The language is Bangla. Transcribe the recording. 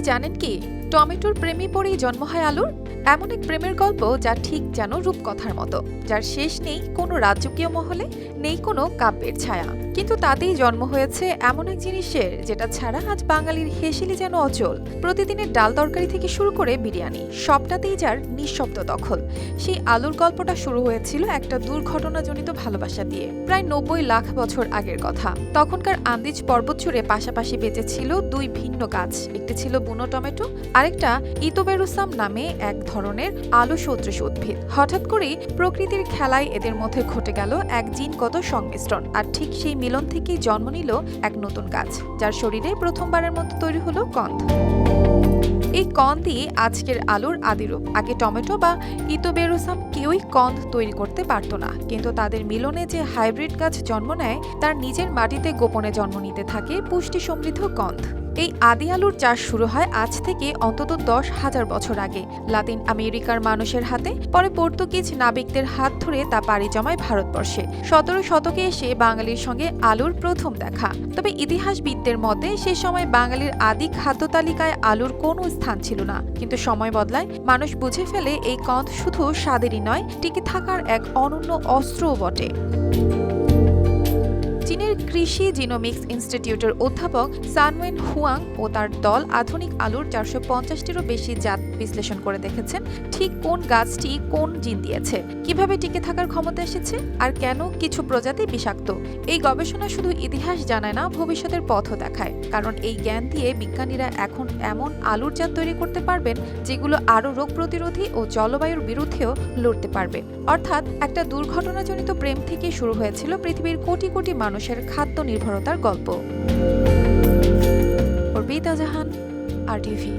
জানেন কি? টমেটোর প্রেমে পড়েই জন্ম হয় আলুর? এমন এক প্রেমের গল্প যা ঠিক যেন রূপকথার মতো, যার শেষ নেই কোনো রাজকীয় মহলে, নেই কোনো কাব্যের ছায়া। কিন্তু তাতেই জন্ম হয়েছে এমন এক জিনিসের, যেটা ছাড়া আজ বাঙালির হেসেলি যেন অচল। প্রতিদিনের ডাল তরকারি থেকে শুরু করে বিরিয়ানি, সবটাতেই যার নিঃশব্দ দখল। সেই আলুর গল্পটা শুরু হয়েছিল একটা দুর্ঘটনাজনিত ভালোবাসা দিয়ে, প্রায় নব্বই লাখ বছর আগের কথা। তখনকার আন্দিজ পর্বত জুড়ে পাশাপাশি বেঁচেছিল দুই ভিন্ন গাছ, একটি ছিল বুনো টমেটো, আরেকটা ইতোবেরুসাম নামে এক ধরনের আলো সদৃশ উদ্ভিদ। হঠাৎ করেই প্রকৃতির খেলায় এদের মধ্যে ঘটে গেল এক জিনগত সংমিশ্রণ আর ঠিক সেই মিলন থেকেই জন্ম নিল এক নতুন গাছ, যার শরীরে প্রথমবারের মতো তৈরি হলো কন্দ এই কন্দই আজকের আলুর আদিরূপ। আগে টমেটো বা ইতোবেরোসাম কেউই কন্দ তৈরি করতে পারতো না, কিন্তু তাদের মিলনে যে হাইব্রিড গাছ জন্ম নেয়, তার নিজের মাটিতে গোপনে জন্ম নিতে থাকে পুষ্টি সমৃদ্ধ কন্দ এই আদি আলুর চাষ শুরু হয় আজ থেকে অন্তত দশ হাজার বছর আগে। লাতিন আমেরিকার মানুষের হাতে, পরে পর্তুগিজ নাবিকদের হাত ধরে তা পাড়ি জমায় ভারতবর্ষে। সতেরো শতকে এসে বাঙালির সঙ্গে আলুর প্রথম দেখা। তবে ইতিহাসবিদদের মতে, সে সময় বাঙালির আদি খাদ্য তালিকায় আলুর কোনো স্থান ছিল না। কিন্তু সময় বদলায়, মানুষ বুঝে ফেলে এই কন্দ শুধু স্বাদেরই নয়, টিকে থাকার এক অনন্য অস্ত্রও বটে। কৃষি জিনোমিক্স ইনস্টিটিউটের অধ্যাপক সানওয়েন হুয়াং ও তার দল আধুনিক আলুর চারশো পঞ্চাশটিরও বেশি জাত বিশ্লেষণ করে দেখেছেন। ঠিক কোন গাছটি কোন জিন দিয়েছে? কীভাবে টিকে থাকার ক্ষমতা এসেছে? আর কেন কিছু প্রজাতি বিষাক্ত? এই গবেষণা শুধু ইতিহাস জানায় না, ভবিষ্যতের পথও দেখায়। কারণ এই জ্ঞান দিয়ে বিজ্ঞানীরা এখন এমন আলুর জাত তৈরি করতে পারবেন, যেগুলো আরও রোগ প্রতিরোধী ও জলবায়ুর বিরুদ্ধেও লড়তে পারবে। অর্থাৎ একটা দুর্ঘটনাজনিত প্রেম থেকে শুরু হয়েছিল পৃথিবীর কোটি কোটি মানুষের খাদ্য নির্ভরতার গল্প। অর্পিতা জাহান আর টিভি